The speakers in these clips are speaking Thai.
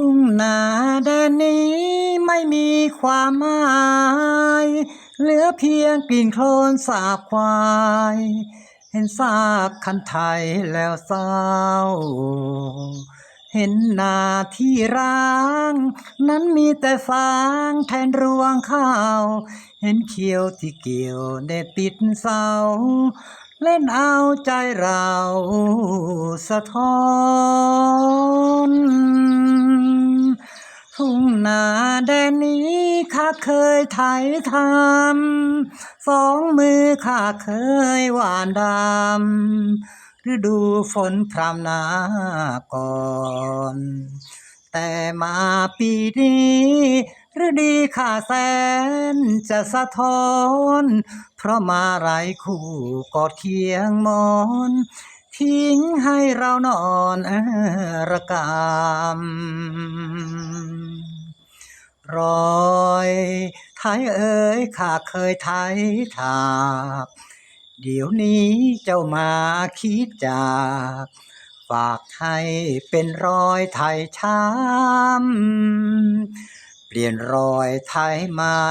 ทุ่งนาแดนนี้ไม่มีความหมาย เหลือเพียงกลิ่นโคลนสาบควาย เห็นซากคันไทยแล้วเศร้า เห็นนาที่ร้าง นั้นมีแต่ฟางแทนรวงข้าว เห็นเขียวที่เกี่ยวได้ติดเสาเล่นเอาใจเราสะท้อน นาแดนนี้ข้าเคยไถทำสองมือข้าเคยหวานดำฤดูฝนพรำนาก่อน แต่มาปีนี้ฤดีข้าแสนจะสะท้อน เพราะมาไรคู่กอดเคียงมอนทิ้งให้เรานอนระกำ รอยไทยเอ๋ยข้าเคยไทยถากเดี๋ยวนี้เจ้ามาคิดจาก ฝากให้เป็นรอยไทยช้ำเปลี่ยนรอยไทยใหม่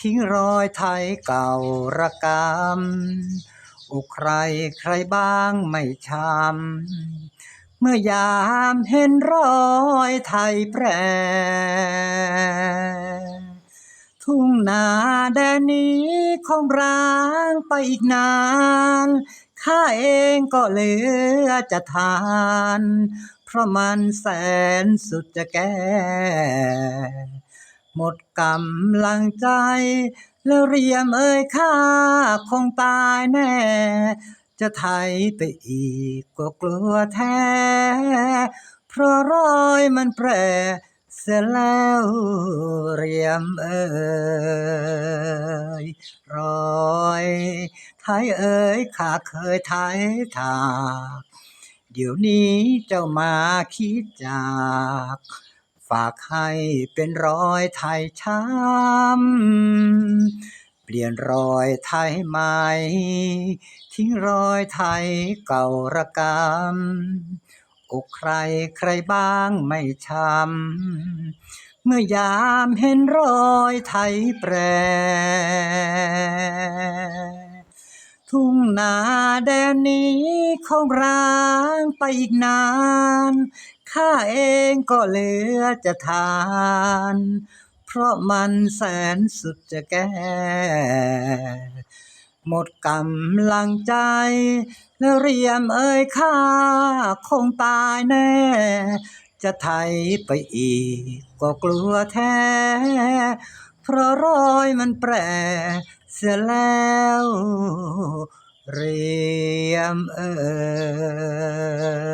ทิ้งรอยไทยเก่าระกำอกใครใครบ้างไม่ช้ำ เมื่อยามเห็นรอยไทยแปร ทุ่งนาแดนนี้คงร้างไปอีกนานข้าเองก็เหลือจะทาน เพราะมันแสนสุดจะแก้หมดกำลังใจ แล้วเรียมเอ่ยข้าคงตายแน่ จะไถไปอีกก็กลัวแท้ เพราะรอยมันแปรเสียแล้วเรียมเอ่ยรอยไทยเอ่ยข้าเคยไทยถากเดี๋ยวนี้เจ้ามาคิดจาก ฝากให้เป็นรอยไทยช้ำ เปลี่ยนรอยไทยใหม่ ทิ้งรอยไทยเก่าระกำอกใครใครบ้างไม่ช้ำเมื่อยามเห็นรอยไทยแปร ทุ่งนาแดนนี้คงร้างไปอีกนาน ข้าเองก็เหลือจะทาน เพราะมันแสนสุดจะแก้หมดกำลังใจแล้วเรียมเอ่ยข้าคงตายแน่ จะไถไปอีกก็กลัวแท้ เพราะรอยมันแปรเสียแล้วเรียมเอ่ย